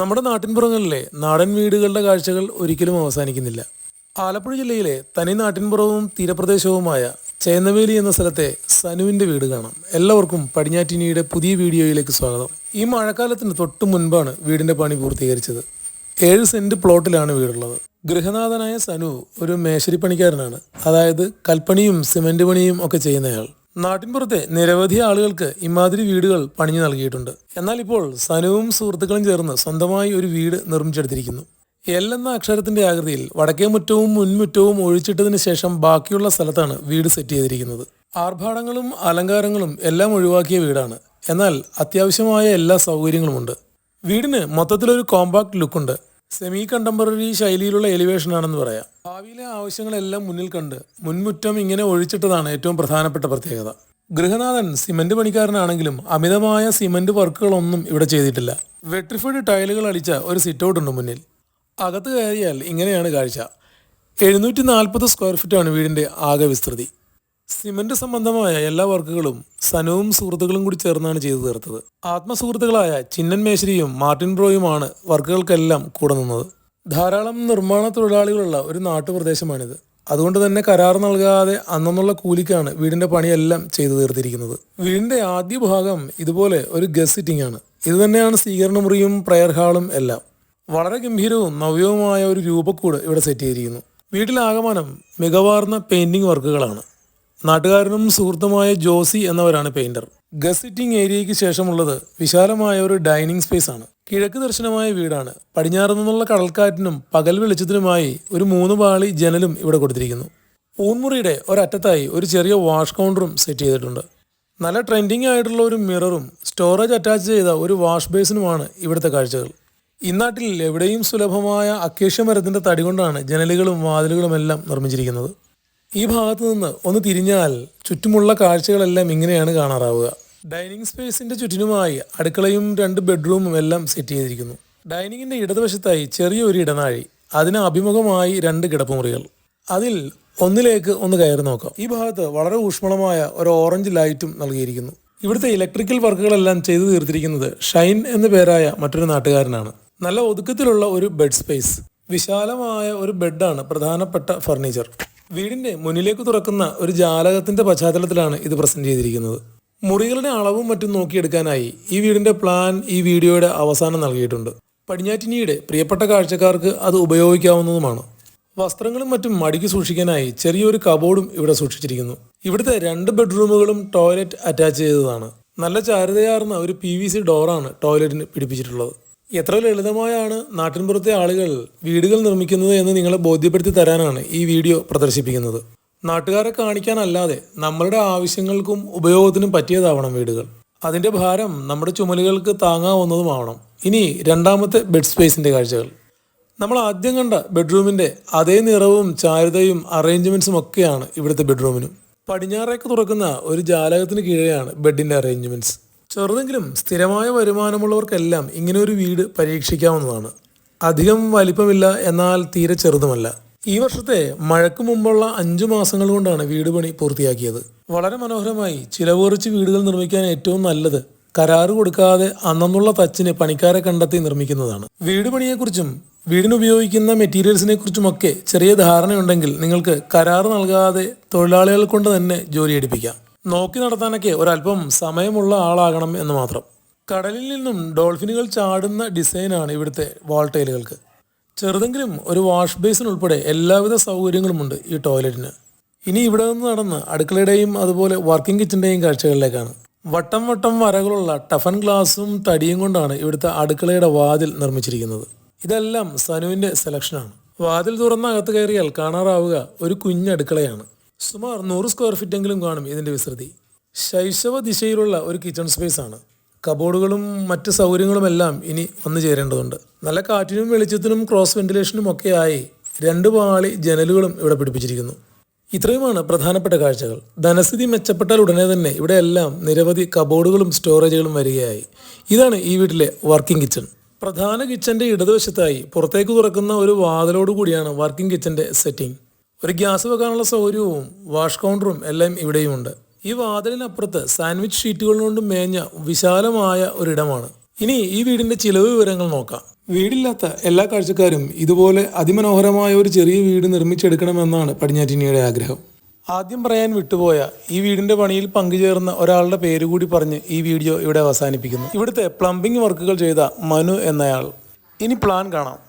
നമ്മുടെ നാട്ടിൻപുറങ്ങളിലെ നാടൻ വീടുകളുടെ കാഴ്ചകൾ ഒരിക്കലും അവസാനിക്കുന്നില്ല. ആലപ്പുഴ ജില്ലയിലെ തനി നാട്ടിൻപുറവും തീരപ്രദേശവുമായ ചേന്നവേലി എന്ന സ്ഥലത്തെ സനുവിന്റെ വീട് കാണാം. എല്ലാവർക്കും പടിഞ്ഞാറ്റിനിയുടെ പുതിയ വീഡിയോയിലേക്ക് സ്വാഗതം. ഈ മഴക്കാലത്തിന് തൊട്ട് മുൻപാണ് വീടിന്റെ പണി പൂർത്തീകരിച്ചത്. ഏഴ് സെന്റ് പ്ലോട്ടിലാണ് വീടുള്ളത്. ഗൃഹനാഥനായ സനു ഒരു മേശരി പണിക്കാരനാണ് അതായത് കൽപ്പണിയും സിമന്റ് പണിയും ഒക്കെ ചെയ്യുന്നയാൾ. നാട്ടിൻപുറത്തെ നിരവധി ആളുകൾക്ക് ഇമാതിരി വീടുകൾ പണിഞ്ഞു നൽകിയിട്ടുണ്ട്. എന്നാൽ ഇപ്പോൾ സനുവും സുഹൃത്തുക്കളും ചേർന്ന് സ്വന്തമായി ഒരു വീട് നിർമ്മിച്ചെടുത്തിരിക്കുന്നു. എൽ എന്ന അക്ഷരത്തിന്റെ ആകൃതിയിൽ വടക്കേ മുറ്റവും മുൻമുറ്റവും ഒഴിച്ചിട്ടതിന് ശേഷം ബാക്കിയുള്ള സ്ഥലത്താണ് വീട് സെറ്റ് ചെയ്തിരിക്കുന്നത്. ആർഭാടങ്ങളും അലങ്കാരങ്ങളും എല്ലാം ഒഴിവാക്കിയ വീടാണ്. എന്നാൽ അത്യാവശ്യമായ എല്ലാ സൗകര്യങ്ങളുമുണ്ട്. വീടിന് മൊത്തത്തിലൊരു കോമ്പാക്ട് ലുക്കുണ്ട്. സെമി കണ്ടംപററി ശൈലിയിലുള്ള എലിവേഷൻ ആണെന്ന് പറയാം. ഭാവിയിലെ ആവശ്യങ്ങളെല്ലാം മുന്നിൽ കണ്ട് മുൻമുറ്റം ഇങ്ങനെ ഒഴിച്ചിട്ടതാണ് ഏറ്റവും പ്രധാനപ്പെട്ട പ്രത്യേകത. ഗൃഹനാഥൻ സിമന്റ് പണിക്കാരനാണെങ്കിലും അമിതമായ സിമന്റ് വർക്കുകളൊന്നും ഇവിടെ ചെയ്തിട്ടില്ല. വെട്രിഫൈഡ് ടൈലുകൾ അടിച്ച ഒരു സിറ്റ് ഔട്ട് ഉണ്ട് മുന്നിൽ. അകത്ത് കയറിയാൽ ഇങ്ങനെയാണ് കാഴ്ച. എഴുന്നൂറ്റി നാൽപ്പത് സ്ക്വയർ ഫീറ്റാണ് വീടിന്റെ ആകെ വിസ്തൃതി. സിമന്റ് സംബന്ധമായ എല്ലാ വർക്കുകളും സനുവും സുഹൃത്തുക്കളും കൂടി ചേർന്നാണ് ചെയ്തു തീർത്തത്. ആത്മസുഹൃത്തുക്കളായ ചിന്നൻ മേശരിയും മാർട്ടിൻ ബ്രോയുമാണ് വർക്കുകൾക്കെല്ലാം കൂടെ നിന്നത്. ധാരാളം നിർമ്മാണ തൊഴിലാളികളുള്ള ഒരു നാട്ടുപ്രദേശമാണിത്. അതുകൊണ്ട് തന്നെ കരാർ നൽകാതെ അന്നുള്ള കൂലിക്കാണ് വീടിന്റെ പണിയെല്ലാം ചെയ്തു തീർത്തിരിക്കുന്നത്. വീടിന്റെ ആദ്യ ഭാഗം ഇതുപോലെ ഒരു ഗസ് സിറ്റിംഗ് ആണ്. ഇത് തന്നെയാണ് സ്വീകരണ മുറിയും പ്രയർ ഹാളും എല്ലാം. വളരെ ഗംഭീരവും നവ്യവുമായ ഒരു രൂപക്കൂട് ഇവിടെ സെറ്റ് ചെയ്തിരിക്കുന്നു. വീട്ടിലാകമാനം മികവാർന്ന പെയിന്റിംഗ് വർക്കുകളാണ് നാട്ടുകാരനും സുഹൃത്തുമായ ജോസി എന്നവരാണ് പെയിന്റർ. ഗസ് സിറ്റിംഗ് ഏരിയയ്ക്ക് ശേഷമുള്ളത് വിശാലമായ ഒരു ഡൈനിങ് സ്പേസ് ആണ്. കിഴക്ക് ദർശനമായ വീടാണ്. പടിഞ്ഞാറ് നിന്നുള്ള കടൽക്കാറ്റിനും പകൽ വെളിച്ചത്തിനുമായി ഒരു മൂന്ന് പാളി ജനലും ഇവിടെ കൊടുത്തിരിക്കുന്നു. ഊൺമുറിയുടെ ഒരറ്റത്തായി ഒരു ചെറിയ വാഷ് കൗണ്ടറും സെറ്റ് ചെയ്തിട്ടുണ്ട്. നല്ല ട്രെൻഡിങ് ആയിട്ടുള്ള ഒരു മിററും സ്റ്റോറേജ് അറ്റാച്ച് ചെയ്ത ഒരു വാഷ് ബേസിനുമാണ് ഇവിടുത്തെ കാഴ്ചകൾ. ഇന്നാട്ടിൽ എവിടെയും സുലഭമായ അക്കേഷ്യ മരത്തിന്റെ തടി കൊണ്ടാണ് ജനലുകളും വാതിലുകളും എല്ലാം നിർമ്മിച്ചിരിക്കുന്നത്. ഈ ഭാഗത്ത് നിന്ന് ഒന്ന് തിരിഞ്ഞാൽ ചുറ്റുമുള്ള കാഴ്ചകളെല്ലാം ഇങ്ങനെയാണ് കാണാറാവുക. ഡൈനിങ് സ്പേസിന്റെ ചുറ്റിനുമായി അടുക്കളയും രണ്ട് ബെഡ്റൂമും എല്ലാം സെറ്റ് ചെയ്തിരിക്കുന്നു. ഡൈനിങ്ങിന്റെ ഇടതുവശത്തായി ചെറിയൊരു ഇടനാഴി അതിന് അഭിമുഖമായി രണ്ട് കിടപ്പുമുറികൾ. അതിൽ ഒന്നിലേക്ക് ഒന്ന് കയറി നോക്കാം. ഈ ഭാഗത്ത് വളരെ ഊഷ്മളമായ ഒരു ഓറഞ്ച് ലൈറ്റും നൽകിയിരിക്കുന്നു. ഇവിടുത്തെ ഇലക്ട്രിക്കൽ വർക്കുകളെല്ലാം ചെയ്തു തീർത്തിരിക്കുന്നത് ഷൈൻ എന്ന പേരായ മറ്റൊരു നാട്ടുകാരനാണ്. നല്ല ഒതുക്കത്തിലുള്ള ഒരു ബെഡ് സ്പേസ്. വിശാലമായ ഒരു ബെഡാണ് പ്രധാനപ്പെട്ട ഫർണിച്ചർ. വീടിന്റെ മുന്നിലേക്ക് തുറക്കുന്ന ഒരു ജാലകത്തിന്റെ പശ്ചാത്തലത്തിലാണ് ഇത് പ്രസന്റ് ചെയ്തിരിക്കുന്നത്. മുറികളുടെ അളവും മറ്റും നോക്കിയെടുക്കാനായി ഈ വീടിന്റെ പ്ലാൻ ഈ വീഡിയോയുടെ അവസാനം നൽകിയിട്ടുണ്ട്. പടിഞ്ഞാറ്റിനിയുടെ പ്രിയപ്പെട്ട കാഴ്ചക്കാർക്ക് അത് ഉപയോഗിക്കാവുന്നതുമാണ്. വസ്ത്രങ്ങളും മറ്റും മടിക്ക് സൂക്ഷിക്കാനായി ചെറിയൊരു കബോർഡും ഇവിടെ സൂക്ഷിച്ചിരിക്കുന്നു. ഇവിടുത്തെ രണ്ട് ബെഡ്റൂമുകളും ടോയ്ലറ്റ് അറ്റാച്ച് ചെയ്തതാണ്. നല്ല ചാരുതയാർന്ന ഒരു പി വി സി ഡോറാണ് ടോയ്ലറ്റിന് പിടിപ്പിച്ചിട്ടുള്ളത്. എത്ര ലളിതമായാണ് നാട്ടിൻപുറത്തെ ആളുകൾ വീടുകൾ നിർമ്മിക്കുന്നത് എന്ന് നിങ്ങളെ ബോധ്യപ്പെടുത്തി തരാനാണ് ഈ വീഡിയോ പ്രദർശിപ്പിക്കുന്നത്. നാട്ടുകാരെ കാണിക്കാനല്ലാതെ നമ്മളുടെ ആവശ്യങ്ങൾക്കും ഉപയോഗത്തിനും പറ്റിയതാവണം വീടുകൾ. അതിന്റെ ഭാരം നമ്മുടെ ചുമലുകൾക്ക് താങ്ങാവുന്നതുമാവണം. ഇനി രണ്ടാമത്തെ ബെഡ് സ്പേസിന്റെ കാഴ്ചകൾ. നമ്മൾ ആദ്യം കണ്ട ബെഡ്റൂമിന്റെ അതേ നിറവും ചാരുതയും അറേഞ്ച്മെന്റ്സും ഒക്കെയാണ് ഇവിടുത്തെ ബെഡ്റൂമിനും പടിഞ്ഞാറേക്ക് തുറക്കുന്ന ഒരു ജാലകത്തിന് കീഴെയാണ് ബെഡിന്റെ അറേഞ്ച്മെന്റ്സ് ചെറുതെങ്കിലും സ്ഥിരമായ വരുമാനമുള്ളവർക്കെല്ലാം ഇങ്ങനെ ഒരു വീട് പരീക്ഷിക്കാവുന്നതാണ്. അധികം വലിപ്പമില്ല എന്നാൽ തീരെ ചെറുതുമല്ല. ഈ വർഷത്തെ മഴയ്ക്ക് മുമ്പുള്ള അഞ്ചു മാസങ്ങൾ കൊണ്ടാണ് വീട് പണി പൂർത്തിയാക്കിയത്. വളരെ മനോഹരമായി ചിലവേറിച്ച് വീടുകൾ നിർമ്മിക്കാൻ ഏറ്റവും നല്ലത് കരാറ് കൊടുക്കാതെ അന്നുള്ള തച്ചിന് പണിക്കാരെ കണ്ടെത്തി നിർമ്മിക്കുന്നതാണ്. വീട് പണിയെക്കുറിച്ചും വീടിന് ഉപയോഗിക്കുന്ന മെറ്റീരിയൽസിനെ കുറിച്ചുമൊക്കെ ചെറിയ ധാരണയുണ്ടെങ്കിൽ നിങ്ങൾക്ക് കരാർ നൽകാതെ തൊഴിലാളികൾ കൊണ്ട് തന്നെ ജോലി എടുപ്പിക്കാം. നോക്കി നടത്താനൊക്കെ ഒരല്പം സമയമുള്ള ആളാകണം എന്ന് മാത്രം. കടലിൽ നിന്നും ഡോൾഫിനുകൾ ചാടുന്ന ഡിസൈനാണ് ഇവിടുത്തെ വാൾ ടൈലുകൾക്ക് ചെറുതെങ്കിലും ഒരു വാഷ് ബേസിൻ ഉൾപ്പെടെ എല്ലാവിധ സൗകര്യങ്ങളുമുണ്ട് ഈ ടോയ്ലറ്റിന്. ഇനി ഇവിടെ നിന്ന് നടന്ന് അടുക്കളയുടെയും അതുപോലെ വർക്കിംഗ് കിച്ചന്റെയും കാഴ്ചകളിലേക്കാണ്. വട്ടം വട്ടം വരകളുള്ള ടഫൻ ഗ്ലാസും തടിയും കൊണ്ടാണ് ഇവിടുത്തെ അടുക്കളയുടെ വാതിൽ നിർമ്മിച്ചിരിക്കുന്നത്. ഇതെല്ലാം സനുവിന്റെ സെലക്ഷനാണ്. വാതിൽ തുറന്ന അകത്ത് കയറിയാൽ കാണാറാവുക ഒരു കുഞ്ഞടുക്കളയാണ്. സുമാർ നൂറ് സ്ക്വയർ ഫീറ്റ് എങ്കിലും കാണും ഇതിന്റെ വിസ്തൃതി. ശൈശവ ദിശയിലുള്ള ഒരു കിച്ചൺ സ്പേസ് ആണ്. കബോർഡുകളും മറ്റ് സൗകര്യങ്ങളുമെല്ലാം ഇനി വന്നു ചേരേണ്ടതുണ്ട്. നല്ല കാറ്റിനും വെളിച്ചത്തിനും ക്രോസ് വെന്റിലേഷനും ഒക്കെയായി രണ്ട് പാളി ജനലുകളും ഇവിടെ പിടിപ്പിച്ചിരിക്കുന്നു. ഇത്രയുമാണ് പ്രധാനപ്പെട്ട കാഴ്ചകൾ. ധനസ്ഥിതി മെച്ചപ്പെട്ടാൽ ഉടനെ തന്നെ ഇവിടെ എല്ലാം നിരവധി കബോർഡുകളും സ്റ്റോറേജുകളും വരികയായി. ഇതാണ് ഈ വീട്ടിലെ വർക്കിംഗ് കിച്ചൺ പ്രധാന കിച്ചന്റെ ഇടതുവശത്തായി പുറത്തേക്ക് തുറക്കുന്ന ഒരു വാതിലോട് കൂടിയാണ് വർക്കിംഗ് കിച്ചന്റെ സെറ്റിംഗ് ഒരു ഗ്യാസ് വെക്കാനുള്ള സൗകര്യവും വാഷ് കൗണ്ടറും എല്ലാം ഇവിടെയുമുണ്ട്. ഈ വാതിലിനപ്പുറത്ത് സാൻഡ്വിച്ച് ഷീറ്റുകൾ കൊണ്ട് മേഞ്ഞ വിശാലമായ ഒരിടമാണ്. ഇനി ഈ വീടിന്റെ ചിലവ് വിവരങ്ങൾ നോക്കാം. വീടില്ലാത്ത എല്ലാ കാഴ്ചക്കാരും ഇതുപോലെ അതിമനോഹരമായ ഒരു ചെറിയ വീട് നിർമ്മിച്ചെടുക്കണമെന്നാണ് പടിഞ്ഞാറ്റിനിയുടെ ആഗ്രഹം. ആദ്യം പറയാൻ വിട്ടുപോയ ഈ വീടിന്റെ പണിയിൽ പങ്കുചേർന്ന ഒരാളുടെ പേര് കൂടി പറഞ്ഞ് ഈ വീഡിയോ ഇവിടെ അവസാനിപ്പിക്കുന്നു. ഇവിടുത്തെ പ്ലംബിംഗ് വർക്കുകൾ ചെയ്ത മനു എന്നയാൾ. ഇനി പ്ലാൻ കാണാം.